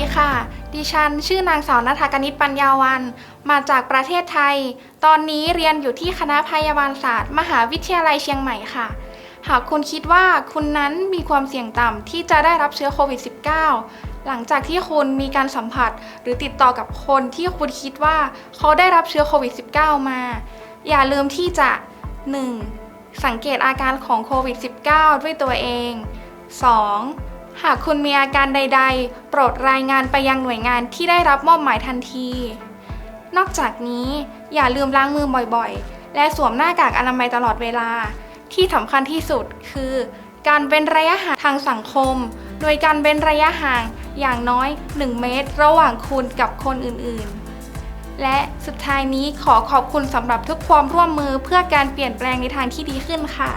ดีค่ะ ดิฉันชื่อนางสาวนัฐกนิษฐ์ปัญญาวัน มาจากประเทศไทย ตอนนี้เรียนอยู่ที่คณะพยาบาลศาสตร์ มหาวิทยาลัยเชียงใหม่ค่ะ หากคุณคิดว่าคุณนั้นมีความเสี่ยงต่ำที่จะได้รับเชื้อโควิด -19 หลังจากที่คุณมีการสัมผัส หรือติดต่อกับคนที่คุณคิดว่าเขาได้รับเชื้อโควิด -19 มา อย่าลืมที่จะ 1. สังเกตอาการของโควิด -19 ด้วยตัวเอง 2. หากคุณมีอาการใด ๆ โปรดรายงานไปยังหน่วยงานที่ได้รับมอบหมายทันที นอกจากนี้อย่าลืมล้างมือบ่อยๆ และสวมหน้ากากอนามัยตลอดเวลา ที่สำคัญที่สุดคือ การเว้นระยะห่างทางสังคม โดยการเว้นระยะห่างอย่างน้อย 1 เมตร ระหว่างคุณกับคนอื่นๆ และสุดท้ายนี้ขอขอบคุณสำหรับทุกความร่วมมือเพื่อการเปลี่ยนแปลงในทางที่ดีขึ้นค่ะ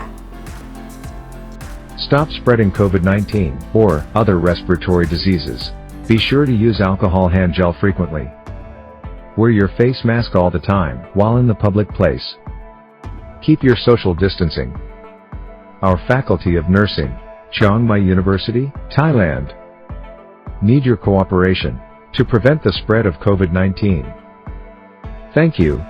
Stop spreading COVID-19 or other respiratory diseases. Be sure to use alcohol hand gel frequently. Wear your face mask all the time while in the public place. Keep your social distancing. Our Faculty of Nursing, Chiang Mai University, Thailand, need your cooperation to prevent the spread of COVID-19. Thank you.